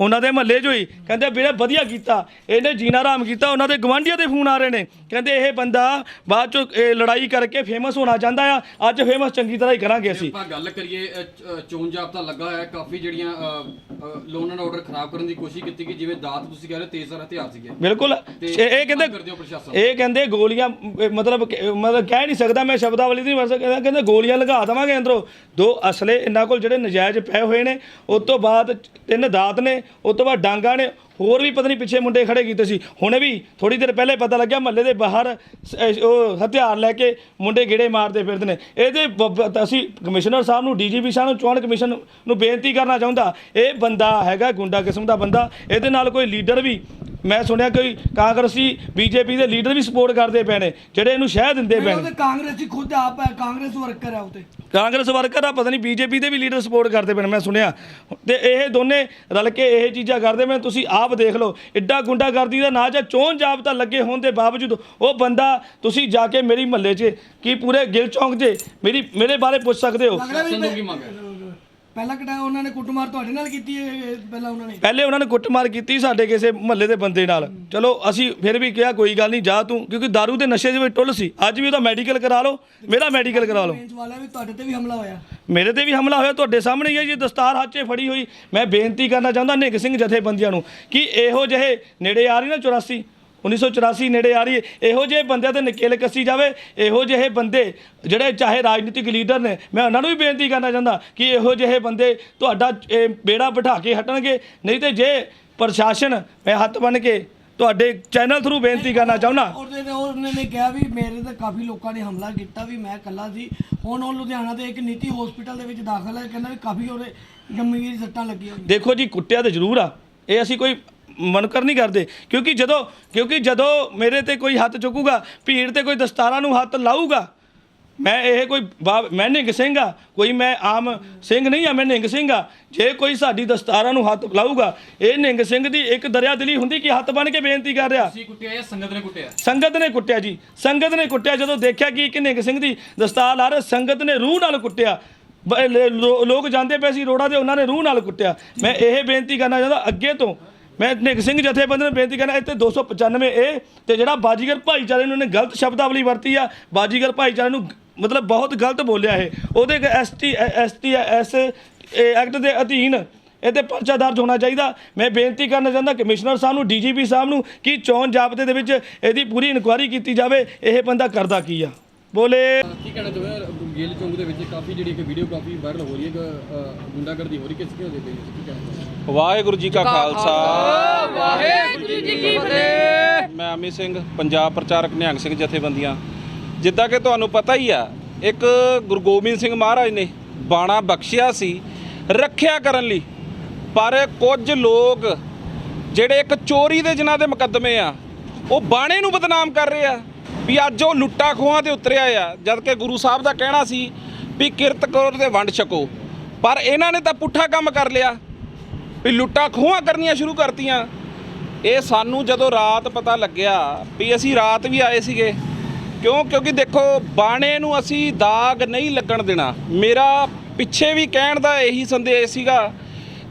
ਉਹਨਾਂ ਦੇ ਮਹੱਲੇ 'ਚੋਂ ਹੀ। ਕਹਿੰਦੇ ਵੀਰੇ ਵਧੀਆ ਕੀਤਾ। ਇਹਨੇ ਜੀਣਾ ਰਾਮ ਕੀਤਾ ਉਹਨਾਂ ਦੇ ਗਵਾਂਢੀਆਂ ਦੇ ਫੋਨ ਆ ਰਹੇ ਨੇ। ਕਹਿੰਦੇ ਇਹ ਬੰਦਾ ਬਾਅਦ 'ਚੋਂ ਇਹ ਲੜਾਈ ਕਰਕੇ ਫੇਮਸ ਹੋਣਾ ਚਾਹੁੰਦਾ ਆ। ਅੱਜ ਫੇਮਸ ਚੰਗੀ ਤਰ੍ਹਾਂ ਹੀ ਕਰਾਂਗੇ ਅਸੀਂ। ਆਪਾਂ ਗੱਲ ਕਰੀਏ ਚੋਣ ਜਾਬਤਾ ਲੱਗਾ ਹੋਇਆ ਹੈ, ਕਾਫੀ ਜਿਹੜੀਆਂ ਲੋਨ ਐਂਡ ਆਰਡਰ ਖਰਾਬ ਕਰਨ ਦੀ ਕੋਸ਼ਿਸ਼ ਕੀਤੀ ਕਿ ਜਿਵੇਂ ਦਾਤ ਤੁਸੀਂ ਕਹਿ ਰਹੇ ਤੇਜ਼ਰ ਹਥਿਆਰ ਸੀਗੇ। ਬਿਲਕੁਲ। ਇਹ ਕਹਿੰਦੇ ਇਹ ਕਹਿੰਦੇ ਗੋਲੀਆਂ ਮਤਲਬ ਮਤਲਬ ਕਹਿ ਨਹੀਂ ਸਕਦਾ ਮੈਂ ਸ਼ਬਦਾਵਲੀ ਦੀ ਨਹੀਂ ਵਰਤ ਸਕਦਾ ਕਹਿੰਦੇ ਗੋਲੀਆਂ ਲਗਾ ਦੇਵਾਂਗੇ ਅੰਦਰੋਂ। ਦੋ ਅਸਲੇ ਇਹਨਾਂ ਕੋਲ ਜਿਹੜੇ ਨਜਾਇਜ਼ ਪਏ ਹੋਏ ਨੇ, ਉਸ ਤੋਂ ਬਾਅਦ ਤਿੰਨ ਦਾਤ ਨੇ, ਉਸ ਤੋਂ ਬਾਅਦ ਡਾਂਗਾ ਨੇ, ਹੋਰ ਵੀ ਪਤਾ ਨਹੀਂ ਪਿੱਛੇ ਮੁੰਡੇ ਖੜੇ ਕੀਤੇ ਸੀ। ਹੁਣੇ ਵੀ ਥੋੜੀ ਦੇਰ ਪਹਿਲੇ ਪਤਾ ਲੱਗਿਆ ਮਹੱਲੇ ਦੇ ਬਾਹਰ, ਸ- ਉਹ ਹਥਿਆਰ ਲੈ ਕੇ ਮੁੰਡੇ ਗੇੜੇ ਮਾਰਦੇ ਫਿਰਦੇ ਨੇ। ਇਹਦੇ ਬ- ਅਸੀਂ ਕਮਿਸ਼ਨਰ ਸਾਹਿਬ ਨੂੰ, ਡੀਜੀਪੀ ਸਾਹਿਬ ਨੂੰ, ਚੋਣ ਕਮਿਸ਼ਨ ਨੂੰ ਬੇਨਤੀ ਕਰਨਾ ਚਾਹੁੰਦਾ। ਇਹ ਬੰਦਾ ਹੈਗਾ, ਗੁੰਡਾ ਕਿਸਮ ਦਾ ਬੰਦਾ। ਇਹਦੇ ਨਾਲ ਕੋਈ ਲੀਡਰ ਵੀ ਮੈਂ ਸੁਣਿਆ ਕੋਈ ਕਾਂਗਰਸੀ ਬੀਜੇਪੀ ਦੇ ਲੀਡਰ ਵੀ ਸਪੋਰਟ ਕਰਦੇ ਪਏ ਨੇ ਜਿਹੜੇ ਇਹਨੂੰ ਸ਼ਹਿ ਦਿੰਦੇ ਪਏ ਉਹ ਨੇ। ਤੇ ਕਾਂਗਰਸੀ ਖੁਦ ਆਪ ਹੈ ਕਾਂਗਰਸ ਵਰਕਰ ਹੈ ਉਹ ਤੇ। ਕਾਂਗਰਸ ਵਰਕਰ ਆ ਪਤਾ ਨਹੀਂ ਬੀਜੇਪੀ ਦੇ ਵੀ ਲੀਡਰ ਸਪੋਰਟ ਕਰਦੇ ਪਏ ਨੇ ਮੈਂ ਸੁਣਿਆ। ਤੇ ਇਹ ਦੋਨੇ ਰਲ ਕੇ ਇਹ ਚੀਜ਼ਾਂ ਕਰਦੇ ਪਏ ਤੁਸੀਂ ਆਪ ਦੇਖ ਲਓ ਐਡਾ ਗੁੰਡਾਗਰਦੀ ਦਾ ਨਾ ਜਾਂ ਚੋਣ ਜਾਬਤਾ ਲੱਗੇ ਹੋਣ ਦੇ ਬਾਵਜੂਦ ਉਹ ਬੰਦਾ ਤੁਸੀਂ ਜਾ ਕੇ ਮੇਰੀ ਮਹੱਲੇ 'ਚ ਕੀ ਪੂਰੇ ਗਿਲ ਚੌਂਕ 'ਚ ਮੇਰੀ ਮੇਰੇ ਬਾਰੇ ਪੁੱਛ ਸਕਦੇ ਕੀ ਮੰਗ ਹੈ? ਪਹਿਲਾਂ ਕਿਹੜਾ ਉਹਨਾਂ ਨੇ ਕੁੱਟਮਾਰ ਤੁਹਾਡੇ ਨਾਲ ਕੀਤੀ ਹੈ ਇਹ ਪਹਿਲਾਂ ਉਹਨਾਂ ਨੇ? ਪਹਿਲੇ ਉਹਨਾਂ ਨੇ ਕੁੱਟਮਾਰ ਕੀਤੀ ਸਾਡੇ ਕਿਸੇ ਮਹੱਲੇ ਦੇ ਬੰਦੇ ਨਾਲ। ਚਲੋ ਅਸੀਂ ਫਿਰ ਵੀ ਕਿਹਾ ਕੋਈ ਗੱਲ ਨਹੀਂ ਜਾ ਤੂੰ ਕਿਉਂਕਿ दारू ਦੇ ਨਸ਼ੇ ਦੇ ਵਿੱਚ ਟੁੱਲ ਸੀ। ਅੱਜ ਵੀ ਉਹਦਾ ਮੈਡੀਕਲ ਕਰਾ ਲਓ ਮੇਰਾ ਮੈਡੀਕਲ ਕਰਾ ਲਓ। ਬੇਂਚ ਵਾਲਾ ਵੀ ਤੁਹਾਡੇ ਤੇ ਵੀ ਹਮਲਾ ਹੋਇਆ। ਮੇਰੇ ਤੇ ਵੀ ਹਮਲਾ ਹੋਇਆ ਤੁਹਾਡੇ ਸਾਹਮਣੇ ਹੀ ਹੈ ਜੀ ਦਸਤਾਰ ਹੱਥ 'ਚ ਫੜੀ ਹੋਈ। ਮੈਂ ਬੇਨਤੀ ਕਰਨਾ ਚਾਹੁੰਦਾ ਨਿੱਘ ਸਿੰਘ ਜਥੇਬੰਦੀਆਂ ਨੂੰ ਕਿ ਇਹੋ ਜਿਹੇ ਨੇੜੇ ਆ ਰਹੀ ਨਾ 84 1984 ਨੇੜੇ ਆ ਰਹੀ ਹੈ। ਇਹੋ ਜਿਹੇ ਬੰਦਿਆਂ ਤੇ ਨਕੇਲ ਕੱਸੀ ਜਾਵੇ ਇਹੋ ਜਿਹੇ ਬੰਦੇ ਜਿਹੜੇ ਚਾਹੇ ਰਾਜਨੀਤਿਕ ਲੀਡਰ ਨੇ ਮੈਂ ਉਹਨਾਂ ਨੂੰ ਵੀ ਬੇਨਤੀ ਕਰਨਾ ਚਾਹੁੰਦਾ ਕਿ ਇਹੋ ਜਿਹੇ ਬੰਦੇ ਤੁਹਾਡਾ ਇਹ ਬੇੜਾ ਬਿਠਾ ਕੇ ਹਟਣਗੇ। ਨਹੀਂ ਤੇ ਜੇ ਪ੍ਰਸ਼ਾਸਨ ਮੈਂ ਹੱਥ ਬੰਨ ਕੇ ਤੁਹਾਡੇ ਚੈਨਲ ਥਰੂ ਬੇਨਤੀ ਕਰਨਾ ਚਾਹੁੰਦਾ। ਉਹਨੇ ਨੇ ਕਿਹਾ ਵੀ ਮੇਰੇ ਤੇ ਕਾਫੀ ਲੋਕਾਂ ਨੇ ਹਮਲਾ ਕੀਤਾ ਵੀ ਮੈਂ ਇਕੱਲਾ ਸੀ। ਹੁਣ ਉਹ ਲੁਧਿਆਣਾ ਦੇ ਇੱਕ ਨੀਤੀ ਹਸਪੀਟਲ ਦੇ ਵਿੱਚ ਦਾਖਲ ਹੈ। ਕਹਿੰਦਾ ਵੀ ਕਾਫੀ ਉਹਦੇ ਗੰਭੀਰ ਸੱਟਾਂ ਲੱਗੀਆਂ ਦੇਖੋ ਜੀ ਕੁੱਟਿਆ ਤੇ ਜ਼ਰੂਰ ਆ। ਇਹ ਅਸੀਂ ਕੋਈ ਮਨਕਰ ਨਹੀਂ ਕਰਦੇ। ਕਿਉਂਕਿ ਜਦੋਂ ਕਿਉਂਕਿ ਜਦੋਂ ਮੇਰੇ ਤੇ ਕੋਈ ਹੱਥ ਚੁੱਕੂਗਾ ਭੀੜ ਤੇ ਕੋਈ ਦਸਤਾਰਾਂ ਨੂੰ ਹੱਥ ਲਾਊਗਾ ਮੈਂ ਇਹ ਕੋਈ ਮੈਂ ਨਿੰਗ ਸਿੰਘ ਆ ਕੋਈ ਮੈਂ ਆਮ ਸਿੰਘ ਨਹੀਂ ਆ ਮੈਂ ਨਿੰਗ ਸਿੰਘ ਆ। ਜੇ ਕੋਈ ਸਾਡੀ ਦਸਤਾਰਾਂ ਨੂੰ ਹੱਥ ਲਾਊਗਾ ਇਹ ਨਿੰਗ ਸਿੰਘ ਦੀ ਇੱਕ ਦਰਿਆ ਦਿਲੀ ਹੁੰਦੀ ਕਿ ਹੱਥ ਬਣ ਕੇ ਬੇਨਤੀ ਕਰ ਰਿਹਾ। ਤੁਸੀਂ ਕੁੱਟਿਆ ਜਾਂ ਸੰਗਤ ਨੇ ਕੁੱਟਿਆ? ਸੰਗਤ ਨੇ ਕੁੱਟਿਆ ਜੀ। ਸੰਗਤ ਨੇ ਕੁੱਟਿਆ ਜਦੋਂ ਦੇਖਿਆ ਕਿ ਇੱਕ ਨਿੰਗ ਸਿੰਘ ਦੀ ਦਸਤਾਰ ਲਾ ਰਹੇ ਸੰਗਤ ਨੇ ਰੂਹ ਨਾਲ ਕੁੱਟਿਆ। ਲੋਕ ਜਾਂਦੇ ਪਏ ਸੀ ਰੋਡਾਂ ਤੇ ਉਹਨਾਂ ਨੇ ਰੂਹ ਨਾਲ ਕੁੱਟਿਆ। ਮੈਂ ਇਹ ਬੇਨਤੀ ਕਰਨਾ ਚਾਹੁੰਦਾ ਅੱਗੇ ਤੋਂ ਮੈਂ ਨਿੰਗ ਸਿੰਘ ਜਥੇਬੰਦੀ ਨੂੰ ਬੇਨਤੀ ਕਰਨਾ, ਇੱਥੇ 295 ਏ, ਤੇ ਜਿਹੜਾ ਬਾਜੀਗਰ ਭਾਈਚਾਰੇ ਨੂੰ ਉਹਨੇ ਗਲਤ ਸ਼ਬਦਾਵਲੀ ਵਰਤੀ ਆ, ਬਾਜੀਗਰ ਭਾਈਚਾਰੇ ਨੂੰ ਮਤਲਬ ਬਹੁਤ ਗਲਤ ਬੋਲਿਆ ਇਹ। ਉਹਦੇ ਐਸਟੀ ਐਸਟੀ ਐਸ ਐਕਟ ਦੇ ਅਧੀਨ ਇਹਦੇ ਪਰਚਾ ਦਰਜ ਹੋਣਾ ਚਾਹੀਦਾ। ਮੈਂ ਬੇਨਤੀ ਕਰਨਾ ਚਾਹੁੰਦਾ ਕਮਿਸ਼ਨਰ ਸਾਹਿਬ ਨੂੰ, ਡੀਜੀਪੀ ਸਾਹਿਬ ਨੂੰ, ਕਿ ਚੋਣ ਜਾਬਤੇ ਦੇ ਵਿੱਚ ਇਹਦੀ ਪੂਰੀ ਇਨਕੁਆਇਰੀ ਕੀਤੀ ਜਾਵੇ। ਇਹ ਬੰਦਾ ਕਰਦਾ ਕੀ ਆ? ਬੋਲੇ। ਕੀ ਕਹਿਣਾ ਚਾਹੁੰਦੇ ਗੇਲ ਚੌਂਕ ਦੇ ਵਿੱਚ ਕਾਫੀ ਜਿਹੜੀ ਇੱਕ ਵੀਡੀਓ ਕਾਫੀ ਵਾਇਰਲ ਹੋ ਰਹੀ ਹੈ ਗੁੰਡਾਗਰਦੀ ਹੋ ਰਹੀ ਕਿਸ ਕਿਹਦੇ ਪਈ ਕੀ ਕਹਿਣਾ ਵਾਹਿਗੁਰੂ ਜੀ ਕਾ ਖਾਲਸਾ। ਵਾਹਿਗੁਰੂ ਜੀ ਕੀ ਫਤਿਹ। ਮੈਂ ਅਮਿਤ ਸਿੰਘ ਪੰਜਾਬ ਪ੍ਰਚਾਰਕ ਨਿਹੰਗ ਸਿੰਘ ਜਥੇਬੰਦੀਆਂ। ਜਿੱਦਾਂ ਕਿ ਤੁਹਾਨੂੰ ਪਤਾ ਹੀ ਆ ਇੱਕ ਗੁਰੂ ਗੋਬਿੰਦ ਸਿੰਘ ਮਹਾਰਾਜ ਨੇ ਬਾਣਾ ਬਖਸ਼ਿਆ ਸੀ ਰੱਖਿਆ ਕਰਨ ਲਈ। ਪਰ ਕੁਝ ਲੋਕ ਜਿਹੜੇ ਇੱਕ ਚੋਰੀ ਦੇ ਜਿਨ੍ਹਾਂ ਦੇ ਮੁਕੱਦਮੇ ਆ ਉਹ ਬਾਣੇ ਨੂੰ ਬਦਨਾਮ ਕਰ ਰਹੇ ਆ। ਵੀ ਅੱਜ ਉਹ ਲੁੱਟਾ ਖੋਹਾਂ ਤੇ ਉਤਰਿਆ ਆ ਜਦ ਕਿ ਗੁਰੂ ਸਾਹਿਬ ਦਾ ਕਹਿਣਾ ਸੀ ਵੀ ਕਿਰਤ ਕਰੋ ਤੇ ਵੰਡ ਛਕੋ। ਪਰ ਇਹਨਾਂ ਨੇ ਤਾਂ ਪੁੱਠਾ ਕੰਮ ਕਰ ਲਿਆ। ਵੀ ਲੁੱਟਾਂ ਖੋਹਾਂ ਕਰਨੀਆਂ ਸ਼ੁਰੂ ਕਰਤੀਆਂ। ਇਹ ਸਾਨੂੰ ਜਦੋਂ ਰਾਤ ਪਤਾ ਲੱਗਿਆ ਵੀ ਅਸੀਂ ਰਾਤ ਵੀ ਆਏ ਸੀਗੇ, ਕਿਉਂ? ਕਿਉਂਕਿ ਦੇਖੋ, ਬਾਣੇ ਨੂੰ ਅਸੀਂ ਦਾਗ ਨਹੀਂ ਲੱਗਣ ਦੇਣਾ। ਮੇਰਾ ਪਿੱਛੇ ਵੀ ਕਹਿਣ ਦਾ ਇਹੀ ਸੰਦੇਸ਼ ਸੀਗਾ,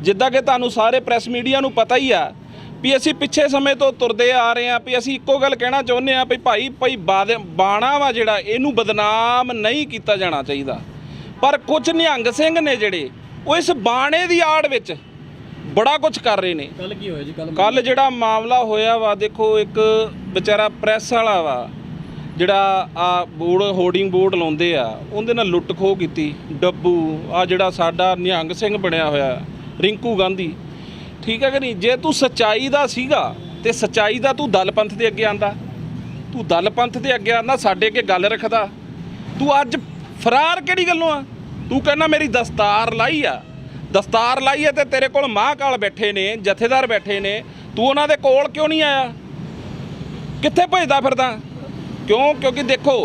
ਜਿੱਦਾਂ ਕਿ ਤੁਹਾਨੂੰ ਸਾਰੇ ਪ੍ਰੈਸ ਮੀਡੀਆ ਨੂੰ ਪਤਾ ਹੀ ਆ ਵੀ ਅਸੀਂ ਪਿੱਛੇ ਸਮੇਂ ਤੋਂ ਤੁਰਦੇ ਆ ਰਹੇ ਆ ਵੀ ਅਸੀਂ ਇੱਕੋ ਗੱਲ ਕਹਿਣਾ ਚਾਹੁੰਦੇ ਆ ਵੀ ਭਾਈ ਭਾਈ ਬਾਦ- ਬਾਣਾ ਵਾ ਜਿਹੜਾ, ਇਹਨੂੰ ਬਦਨਾਮ ਨਹੀਂ ਕੀਤਾ ਜਾਣਾ ਚਾਹੀਦਾ। ਪਰ ਕੁਝ ਨਿਹੰਗ ਸਿੰਘ ਨੇ ਜਿਹੜੇ, ਉਹ ਇਸ ਬਾਣੇ ਦੀ ਆੜ ਵਿੱਚ ਬੜਾ ਕੁਝ ਕਰ ਰਹੇ ਨੇ। ਕੱਲ ਕੀ ਹੋਇਆ ਜੀ? ਕੱਲ ਕੱਲ ਜਿਹੜਾ ਮਾਮਲਾ ਹੋਇਆ ਵਾ ਦੇਖੋ ਇੱਕ ਵਿਚਾਰਾ ਪ੍ਰੈਸ ਵਾਲਾ ਵਾ ਜਿਹੜਾ ਆ ਬੋਰਡ ਹੋਰਡਿੰਗ ਬੋਰਡ ਲਾਉਂਦੇ ਆ ਉਹਦੇ ਨਾਲ ਲੁੱਟ ਖੋਹ ਕੀਤੀ। ਡੱਬੂ ਆ ਜਿਹੜਾ ਸਾਡਾ ਨਿਹੰਗ ਸਿੰਘ ਬਣਿਆ ਹੋਇਆ ਰਿੰਕੂ ਗਾਂਧੀ। ਠੀਕ ਹੈ ਕਿ ਨਹੀਂ? ਜੇ ਤੂੰ ਸਚਾਈ ਦਾ ਸੀਗਾ ਤੇ ਸਚਾਈ ਦਾ ਤੂੰ ਦਲ ਪੰਥ ਦੇ ਅੱਗੇ ਆਂਦਾ। ਤੂੰ ਦਲ ਪੰਥ ਦੇ ਅੱਗੇ ਆਂਦਾ ਸਾਡੇ ਅੱਗੇ ਗੱਲ ਰੱਖਦਾ। ਤੂੰ ਅੱਜ ਫਰਾਰ ਕਿਹੜੀ ਗੱਲੋਂ ਆ? ਤੂੰ ਕਹਿੰਦਾ ਮੇਰੀ ਦਸਤਾਰ ਲਾਈ ਆ। ਦਸਤਾਰ ਲਾਈ ਹੈ ਤੇ ਤੇਰੇ ਕੋਲ ਮਹਾਂਕਾਲ ਬੈਠੇ ਨੇ, ਜਥੇਦਾਰ ਬੈਠੇ ਨੇ। ਤੂੰ ਉਹਨਾਂ ਦੇ ਕੋਲ ਕਿਉਂ ਨਹੀਂ ਆਇਆ? ਕਿੱਥੇ ਭੇਜਦਾ ਫਿਰਦਾ? ਕਿਉਂ? ਕਿਉਂਕਿ ਦੇਖੋ,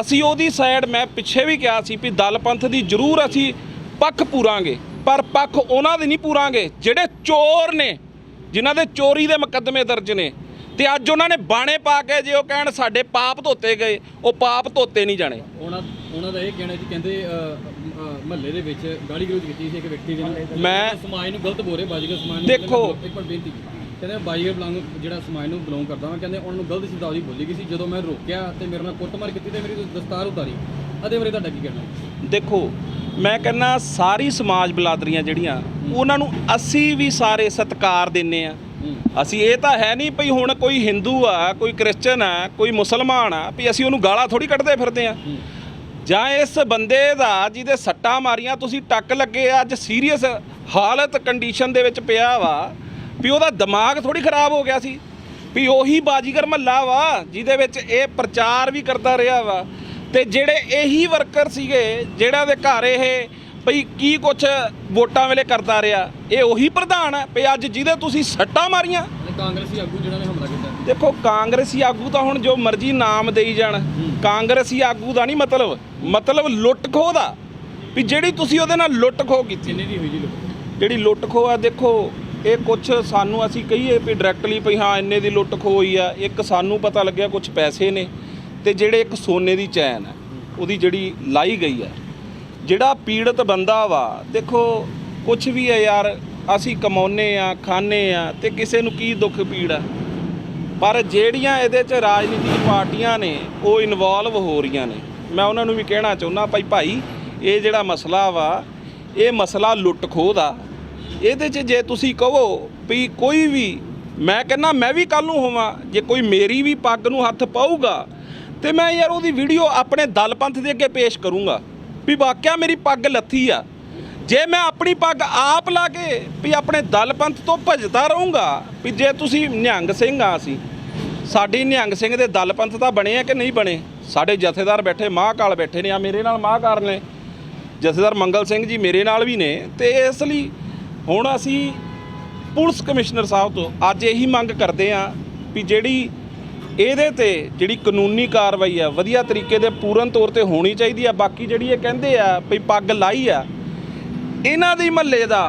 ਅਸੀਂ ਉਹਦੀ ਸਾਈਡ ਮੈਂ ਪਿੱਛੇ ਵੀ ਕਿਹਾ ਸੀ ਵੀ ਦਲ ਪੰਥ ਦੀ ਜ਼ਰੂਰ ਅਸੀਂ ਪੱਖ ਪੂਰਾਂਗੇ, ਪਰ ਪੱਖ ਉਹਨਾਂ ਦੇ ਨਹੀਂ ਪੂਰਾਂਗੇ, ਜਿਹੜੇ ਚੋਰ ਨੇ, ਜਿਨ੍ਹਾਂ ਦੇ ਚੋਰੀ ਦੇ ਮੁਕੱਦਮੇ ਦਰਜ ਨੇ। ਤੇ ਅੱਜ ਉਹਨਾਂ ਨੇ ਬਾਣੇ ਪਾ ਕੇ ਜੇ ਉਹ ਕਹਿਣ ਸਾਡੇ ਪਾਪ ਧੋਤੇ ਗਏ ਉਹ ਪਾਪ ਧੋਤੇ ਨਹੀਂ ਜਾਣੇ। ਉਹਨਾਂ ਉਹਨਾਂ ਦਾ ਇਹ ਕਹਿਣਾ ਜੀ ਕਹਿੰਦੇ ਮਹੱਲੇ ਦੇ ਵਿੱਚ ਗਾਲੀ ਗਲੋਚ ਕੀਤੀ ਸੀ ਇੱਕ ਵਿਅਕਤੀ ਦੇ ਨਾਲ ਮੈਂ- ਸਮਾਜ ਨੂੰ ਗਲਤ ਬੋਲੇ ਬਾਜੀਗਰ ਸਮਾਜ ਨੂੰ ਦੇਖੋ। ਇੱਕ ਵਾਰ ਬੇਨਤੀ ਕਹਿੰਦੇ ਬਾਜੀਗਰ ਬਲੰਗ ਜਿਹੜਾ ਸਮਾਜ ਨੂੰ ਬਿਲੋਂਗ ਕਰਦਾ ਮੈਂ ਕਹਿੰਦੇ ਉਹਨਾਂ ਨੂੰ ਗਲਤ ਸ਼ਬਦਾਵਲੀ ਬੋਲੀ ਗਈ ਸੀ। ਜਦੋਂ ਮੈਂ ਰੋਕਿਆ ਤੇ ਮੇਰੇ ਨਾਲ ਕੁੱਟਮਾਰ ਕੀਤੀ ਤੇ ਮੇਰੀ ਦਸਤਾਰ ਉਤਾਰੀ। ਅਦੇ ਬਾਰੇ ਤੁਹਾਡਾ ਕੀ ਕਹਿਣਾ? ਦੇਖੋ ਮੈਂ ਕਹਿੰਨਾ ਸਾਰੀ ਸਮਾਜ ਬਲਾਦਰੀਆਂ ਜਿਹੜੀਆਂ ਉਹਨਾਂ ਨੂੰ ਅਸੀਂ ਵੀ ਸਾਰੇ ਸਤਿਕਾਰ ਦਿੰਨੇ ਆ। ਅਸੀਂ ਇਹ ਤਾਂ ਹੈ ਨਹੀਂ ਭਈ ਹੁਣ ਕੋਈ ਹਿੰਦੂ ਆ ਕੋਈ ਕ੍ਰਿਸਚਨ ਆ ਕੋਈ ਮੁਸਲਮਾਨ ਆ ਵੀ ਅਸੀਂ ਉਹਨੂੰ ਗਾਲਾਂ ਥੋੜੀ ਕੱਢਦੇ ਫਿਰਦੇ ਆ। ਜਾਂ ਇਸ ਬੰਦੇ ਦਾ ਜਿਹਦੇ ਸੱਟਾਂ ਮਾਰੀਆਂ ਤੁਸੀਂ ਟੱਕ ਲੱਗੇ ਆ, ਅੱਜ ਸੀਰੀਅਸ ਹਾਲਤ ਕੰਡੀਸ਼ਨ ਦੇ ਵਿੱਚ ਪਿਆ ਵਾ ਵੀ ਉਹਦਾ ਦਿਮਾਗ ਥੋੜੀ ਖਰਾਬ ਹੋ ਗਿਆ ਸੀ। ਵੀ ਉਹੀ ਬਾਜੀਗਰ ਮਹੱਲਾ ਵਾ ਜਿਹਦੇ ਵਿੱਚ ਇਹ ਪ੍ਰਚਾਰ ਵੀ ਕਰਦਾ ਰਿਹਾ ਵਾ। ਤੇ ਜਿਹੜੇ ਇਹੀ ਵਰਕਰ ਸੀਗੇ ਜਿਹੜਾ ਦੇ ਘਰ ਇਹ ਭਈ ਕੀ ਕੁਛ ਵੋਟਾਂ ਵੇਲੇ ਕਰਦਾ ਰਿਹਾ? ਇਹ ਉਹੀ ਪ੍ਰਧਾਨ ਹੈ ਵੀ ਅੱਜ ਜਿਹਦੇ ਤੁਸੀਂ ਸੱਟਾਂ ਮਾਰੀਆਂ। ਕਾਂਗਰਸੀ ਆਗੂ ਜਿਹੜਾ ਨੇ ਹਮਲਾ ਕੀਤਾ। ਦੇਖੋ ਕਾਂਗਰਸੀ ਆਗੂ ਤਾਂ ਹੁਣ ਜੋ ਮਰਜ਼ੀ ਨਾਮ ਦੇਈ ਜਾਣ। ਕਾਂਗਰਸੀ ਆਗੂ ਦਾ ਨਹੀਂ ਮਤਲਬ। ਮਤਲਬ ਲੁੱਟ ਖੋਹ ਦਾ। ਵੀ ਜਿਹੜੀ ਤੁਸੀਂ ਉਹਦੇ ਨਾਲ ਲੁੱਟ ਖੋਹ ਕੀਤੀ। ਕਿੰਨੇ ਦੀ ਹੋਈ ਜੀ ਲੁੱਟ? ਜਿਹੜੀ ਲੁੱਟ ਖੋਹ ਆ ਦੇਖੋ ਇਹ ਕੁਝ ਸਾਨੂੰ ਅਸੀਂ ਕਹੀਏ ਵੀ ਡਾਇਰੈਕਟਲੀ ਵੀ ਹਾਂ ਇੰਨੇ ਦੀ ਲੁੱਟ ਖੋਹ ਹੋਈ ਆ। ਇੱਕ ਸਾਨੂੰ ਪਤਾ ਲੱਗਿਆ ਕੁਝ ਪੈਸੇ ਨੇ। ਤੇ ਜਿਹੜੇ ਇੱਕ ਸੋਨੇ ਦੀ ਚੈਨ ਆ ਉਹਦੀ ਜਿਹੜੀ ਲਾਈ ਗਈ ਆ। ਜਿਹੜਾ ਪੀੜਤ ਬੰਦਾ ਵਾ, ਦੇਖੋ ਕੁਝ ਵੀ ਆ ਯਾਰ, ਅਸੀਂ ਕਮਾਉਨੇ ਆ ਖਾਣੇ ਆ ਤੇ ਕਿਸੇ ਨੂੰ ਕੀ ਦੁੱਖ ਪੀੜ ਆ? ਪਰ ਜਿਹੜੀਆਂ ਇਹਦੇ 'ਚ ਰਾਜਨੀਤਿਕ ਪਾਰਟੀਆਂ ਨੇ, ਉਹ ਇਨਵੋਲਵ ਹੋ ਰਹੀਆਂ ਨੇ। ਮੈਂ ਉਹਨਾਂ ਨੂੰ ਵੀ ਕਹਿਣਾ ਚਾਹੁੰਦਾ ਭਾਈ ਭਾਈ, ਇਹ ਜਿਹੜਾ ਮਸਲਾ ਵਾ, ਇਹ ਮਸਲਾ ਲੁੱਟ ਖੋਹ ਦਾ। ਇਹਦੇ 'ਚ ਜੇ ਤੁਸੀਂ ਕਹੋ ਵੀ ਕੋਈ ਵੀ, ਮੈਂ ਕਹਿੰਦਾ ਮੈਂ ਵੀ ਕੱਲ ਨੂੰ ਹੋਵਾਂ, ਜੇ ਕੋਈ ਮੇਰੀ ਵੀ ਪੱਗ ਨੂੰ ਹੱਥ ਪਾਊਗਾ, ਤੇ ਮੈਂ ਯਾਰ ਉਹਦੀ ਵੀਡੀਓ ਆਪਣੇ ਦਲ ਪੰਥ ਦੇ ਅੱਗੇ ਪੇਸ਼ ਕਰੂੰਗਾ। ਵੀ ਵਾਕਿਆ ਮੇਰੀ ਪੱਗ ਲੱਥੀ ਆ। ਜੇ ਮੈਂ ਆਪਣੀ ਪੱਗ ਆਪ ਲਾ ਕੇ ਵੀ ਆਪਣੇ ਦਲ ਪੰਥ ਤੋਂ ਭੱਜਦਾ ਰਹੂੰਗਾ, ਵੀ ਜੇ ਤੁਸੀਂ ਨਿਹੰਗ ਸਿੰਘ ਆ ਅਸੀਂ, ਸਾਡੀ ਨਿਹੰਗ ਸਿੰਘ ਦੇ ਦਲ ਪੰਥ ਤਾਂ ਬਣੇ ਆ ਕਿ ਨਹੀਂ ਬਣੇ? ਸਾਡੇ ਜਥੇਦਾਰ ਬੈਠੇ, ਮਹਾਂਕਾਲ ਬੈਠੇ ਨੇ, ਆ ਮੇਰੇ ਨਾਲ ਮਹਾਂਕਾਰ ਨੇ। ਜਥੇਦਾਰ ਮੰਗਲ ਸਿੰਘ ਜੀ ਮੇਰੇ ਨਾਲ ਵੀ ਨੇ, ਤੇ ਇਸ ਲਈ ਹੁਣ ਅਸੀਂ ਪੁਲਿਸ ਕਮਿਸ਼ਨਰ ਸਾਹਿਬ ਤੋਂ ਅੱਜ ਇਹੀ ਮੰਗ ਕਰਦੇ ਆ ਵੀ ਜਿਹੜੀ ਇਹਦੇ ਤੇ ਜਿਹੜੀ ਕਾਨੂੰਨੀ ਕਾਰਵਾਈ ਆ, ਵਧੀਆ ਤਰੀਕੇ ਦੇ ਪੂਰਨ ਤੌਰ ਤੇ ਹੋਣੀ ਚਾਹੀਦੀ ਆ। ਬਾਕੀ ਜਿਹੜੀ ਇਹ ਕਹਿੰਦੇ ਆ ਵੀ ਪੱਗ ਲਾਈ ਆ, ਇਹਨਾਂ ਦੀ ਮਹੱਲੇ ਦਾ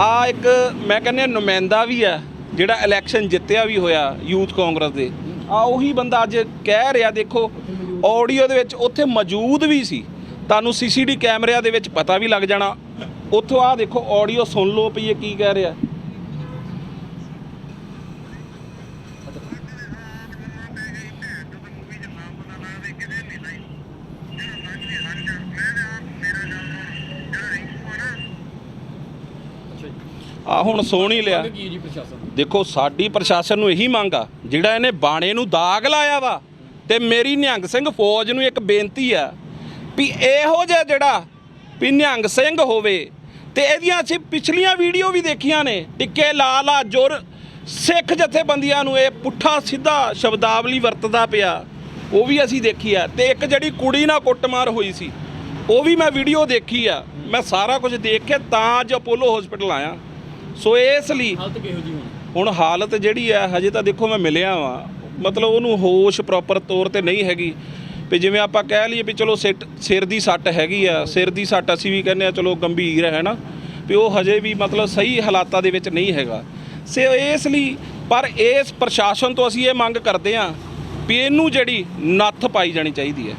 ਆ ਇੱਕ ਮੈਂ ਕਹਿੰਦਾ ਨੁਮਾਇੰਦਾ ਵੀ ਆ, ਜਿਹੜਾ ਇਲੈਕਸ਼ਨ ਜਿੱਤਿਆ ਵੀ ਹੋਇਆ ਯੂਥ ਕਾਂਗਰਸ ਦੇ। ਆ ਉਹੀ ਬੰਦਾ ਅੱਜ ਕਹਿ ਰਿਹਾ, ਦੇਖੋ ਆਡੀਓ ਦੇ ਵਿੱਚ ਉੱਥੇ ਮੌਜੂਦ ਵੀ ਸੀ। ਤੁਹਾਨੂੰ ਸੀਸੀਟੀ ਕੈਮਰਿਆਂ ਦੇ ਵਿੱਚ ਪਤਾ ਵੀ ਲੱਗ ਜਾਣਾ। ਉੱਥੋਂ ਆ ਦੇਖੋ ਆਡੀਓ ਸੁਣ ਲਓ ਵੀ ਇਹ ਕੀ ਕਹਿ ਰਿਹਾ। ਅੱਛਾ ਜੀ। ਆ ਹੁਣ ਸੁਣ ਹੀ ਲਿਆ। ਕੀ ਜੀ ਪ੍ਰਸ਼ਾਸਨ ਦੇਖੋ ਸਾਡੀ ਪ੍ਰਸ਼ਾਸਨ ਨੂੰ ਇਹੀ ਮੰਗ ਆ ਜਿਹੜਾ ਇਹਨੇ ਬਾਣੇ ਨੂੰ ਦਾਗ ਲਾਇਆ ਵਾ ਤੇ ਮੇਰੀ ਨਿਹੰਗ ਸਿੰਘ ਫੌਜ ਨੂੰ ਇੱਕ ਬੇਨਤੀ ਆ ਵੀ ਇਹੋ ਜਿਹਾ ਜਿਹੜਾ ਵੀ ਨਿਹੰਗ ਸਿੰਘ ਹੋਵੇ ਤੇ ਇਹਦੀਆਂ ਅਸੀਂ ਪਿਛਲੀਆਂ ਵੀਡੀਓ ਵੀ ਦੇਖੀਆਂ ਨੇ ਟਿੱਕੇ ਲਾ ਲਾ ਜੁਰ ਸਿੱਖ ਜਥੇਬੰਦੀਆਂ ਨੂੰ ਇਹ ਪੁੱਠਾ ਸਿੱਧਾ ਸ਼ਬਦਾਵਲੀ ਵਰਤਦਾ ਪਿਆ ਉਹ ਵੀ ਅਸੀਂ ਦੇਖੀ ਆ ਤੇ ਇੱਕ ਜਿਹੜੀ ਕੁੜੀ ਨਾਲ ਕੁੱਟਮਾਰ ਹੋਈ ਸੀ ਉਹ ਵੀ ਮੈਂ ਵੀਡੀਓ ਦੇਖੀ ਆ। ਮੈਂ ਸਾਰਾ ਕੁਝ ਦੇਖ ਕੇ ਤਾਂ ਅੱਜ ਅਪੋਲੋ ਹਸਪੀਟਲ ਆਇਆ। ਸੋ ਇਸ ਲਈ ਹਾਲਤ ਕਿਹੋ ਜੀ ਹੁਣ? ਹਾਲਤ ਜਿਹੜੀ ਹੈ ਹਜੇ ਤਾਂ ਦੇਖੋ ਮੈਂ ਮਿਲਿਆ ਵਾਂ। ਮਤਲਬ ਉਹਨੂੰ ਹੋਸ਼ ਪ੍ਰੋਪਰ ਤੌਰ ਤੇ ਨਹੀਂ ਹੈਗੀ। ਵੀ ਜਿਵੇਂ ਆਪਾਂ ਕਹਿ ਲਈਏ ਵੀ ਚਲੋ ਸਿਰ ਦੀ ਸੱਟ ਹੈਗੀ ਆ ਸਿਰ ਦੀ ਸੱਟ ਅਸੀਂ ਵੀ ਕਹਿੰਦੇ ਆ ਚਲੋ ਗੰਭੀਰ ਹੈ ਨਾ। ਵੀ ਉਹ ਹਜੇ ਵੀ ਮਤਲਬ ਸਹੀ ਹਾਲਾਤਾਂ ਦੇ ਵਿੱਚ ਨਹੀਂ ਹੈਗਾ। ਸੇ ਇਸ ਲਈ ਪਰ ਇਸ ਪ੍ਰਸ਼ਾਸਨ ਤੋਂ ਅਸੀਂ ਇਹ ਮੰਗ ਕਰਦੇ ਆ ਵੀ ਇਹਨੂੰ ਜਿਹੜੀ ਨੱਥ ਪਾਈ ਜਾਣੀ ਚਾਹੀਦੀ ਹੈ।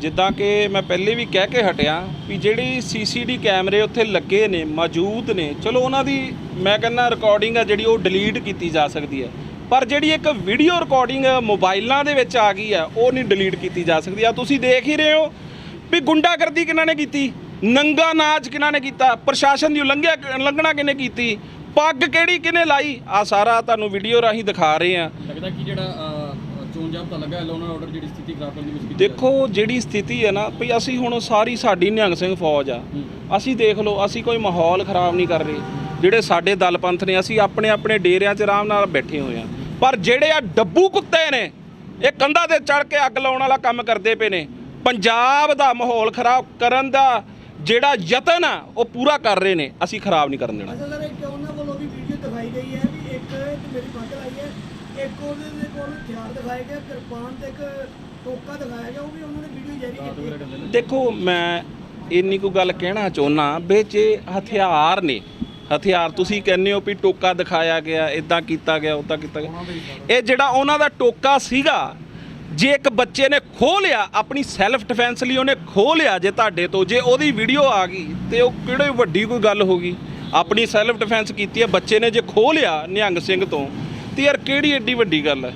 ਜਿੱਦਾਂ ਕਿ ਮੈਂ ਪਹਿਲੇ ਵੀ ਕਹਿ ਕੇ ਹਟਿਆ ਵੀ ਜਿਹੜੀ ਸੀਸੀਡੀ ਕੈਮਰੇ ਉੱਥੇ ਲੱਗੇ ਨੇ, ਮੌਜੂਦ ਨੇ, ਚਲੋ ਉਹਨਾਂ ਦੀ ਮੈਂ ਕਹਿੰਦਾ ਰਿਕਾਰਡਿੰਗ ਆ ਜਿਹੜੀ ਉਹ ਡਿਲੀਟ ਕੀਤੀ ਜਾ ਸਕਦੀ ਹੈ। ਪਰ ਜਿਹੜੀ ਇੱਕ ਵੀਡੀਓ ਰਿਕਾਰਡਿੰਗ ਮੋਬਾਈਲਾਂ ਦੇ ਵਿੱਚ ਆ ਗਈ ਆ ਉਹ ਨਹੀਂ ਡਿਲੀਟ ਕੀਤੀ ਜਾ ਸਕਦੀ। ਆ ਤੁਸੀਂ ਦੇਖ ਹੀ ਰਹੇ ਹੋ ਵੀ ਗੁੰਡਾਗਰਦੀ ਕਿਹਨਾਂ ਨੇ ਕੀਤੀ, ਨੰਗਾ ਨਾਚ ਕਿਹਨਾਂ ਨੇ ਕੀਤਾ, ਪ੍ਰਸ਼ਾਸਨ ਦੀ ਉਲੰਘਿਆ ਉਲੰਘਣਾ ਕਿਹਨੇ ਕੀਤੀ, ਪੱਗ ਕਿਹੜੀ ਕਿਹਨੇ ਲਾਈ ਆ ਸਾਰਾ ਤੁਹਾਨੂੰ ਵੀਡੀਓ ਰਾਹੀਂ ਦਿਖਾ ਰਹੇ ਆ ਲੱਗਦਾ ਕਿ ਜਿਹੜਾ ਅਹ, ਚੋਣ ਜਾਬਤਾ ਲੱਗਾ ਲੋਨ ਆਰਡਰ ਜਿਹੜੀ ਸਥਿਤੀ ਖਰਾਬ ਕਰਨ ਦੀ ਕੋਸ਼ਿਸ਼ ਕੀਤੀ। ਦੇਖੋ ਜਿਹੜੀ ਸਥਿਤੀ ਹੈ ਨਾ ਵੀ ਅਸੀਂ ਹੁਣ ਸਾਰੀ ਸਾਡੀ ਨਿਹੰਗ ਸਿੰਘ ਫੌਜ ਆ। ਅਸੀਂ ਦੇਖ ਲਓ ਅਸੀਂ ਕੋਈ ਮਾਹੌਲ ਖਰਾਬ ਨਹੀਂ ਕਰ ਰਹੇ। ਜਿਹੜੇ ਸਾਡੇ ਦਲ ਪੰਥ ਨੇ ਅਸੀਂ ਆਪਣੇ ਆਪਣੇ ਡੇਰਿਆਂ 'ਚ ਆਰਾਮ ਨਾਲ ਬੈਠੇ ਹੋਏ ਆ। ਪਰ ਜਿਹੜੇ ਆ ਡੱਬੂ ਕੁੱਤੇ ਨੇ ਇਹ ਕੰਧਾਂ ਤੇ ਚੜ ਕੇ ਅੱਗ ਲਾਉਣ ਵਾਲਾ ਕੰਮ ਕਰਦੇ ਪਏ ਨੇ। ਪੰਜਾਬ ਦਾ ਮਾਹੌਲ ਖਰਾਬ ਕਰਨ ਦਾ ਜਿਹੜਾ ਯਤਨ ਆ ਉਹ ਪੂਰਾ ਕਰ ਰਹੇ ਨੇ। ਅਸੀਂ ਖਰਾਬ ਨਹੀਂ ਕਰਨ ਦੇਣਾ। ਅਸਲ ਵਿੱਚ ਉਹਨਾਂ ਵੱਲੋਂ ਵੀ ਵੀਡੀਓ ਦਿਖਾਈ ਗਈ ਹੈ ਵੀ ਇੱਕ ਤੇ ਮੇਰੀ ਪੱਗ ਲਾਈ ਹੈ ਇੱਕ ਉਹਦੇ ਦੇ ਕੋਲ ਹਥਿਆਰ ਦਿਖਾਏ ਗਏ ਕਿਰਪਾਨ ਤੇ ਇੱਕ ਟੋਕਾ ਦਿਖਾਇਆ ਗਿਆ ਉਹ ਵੀ ਉਹਨਾਂ ਨੇ ਵੀਡੀਓ ਜਾਰੀ ਕੀਤੀ। ਹੈ। ਦੇਖੋ ਮੈਂ ਇੰਨੀ ਕੁ ਗੱਲ ਕਹਿਣਾ ਚਾਹੁੰਦਾ ਵਿੱਚ ਇਹ ਹਥਿਆਰ ਨੇ ਹਥਿਆਰ ਤੁਸੀਂ ਕਹਿੰਦੇ ਹੋ ਵੀ ਟੋਕਾ ਦਿਖਾਇਆ ਗਿਆ ਇਦਾਂ ਕੀਤਾ ਗਿਆ ਉਦਾਂ ਕੀਤਾ ਗਿਆ। ਇਹ ਜਿਹੜਾ ਉਹਨਾਂ ਦਾ ਟੋਕਾ ਸੀਗਾ ਜੇ ਇੱਕ ਬੱਚੇ ਨੇ ਖੋਹ ਲਿਆ ਆਪਣੀ ਸੈਲਫ ਡਿਫੈਂਸ ਲਈ ਉਹਨੇ ਖੋਹ ਲਿਆ ਜੇ ਤੁਹਾਡੇ ਤੋਂ ਜੇ ਉਹਦੀ ਵੀਡੀਓ ਆ ਗਈ ਤੇ ਉਹ ਕਿਹੜੀ ਵੱਡੀ ਕੋਈ ਗੱਲ ਹੋ ਗਈ? ਆਪਣੀ ਸੈਲਫ ਡਿਫੈਂਸ ਕੀਤੀ ਹੈ ਬੱਚੇ ਨੇ ਜੇ ਖੋਹ ਲਿਆ ਨਿਹੰਗ ਸਿੰਘ ਤੋਂ ਤੇ ਯਾਰ ਕਿਹੜੀ ਏਡੀ ਵੱਡੀ ਗੱਲ ਹੈ?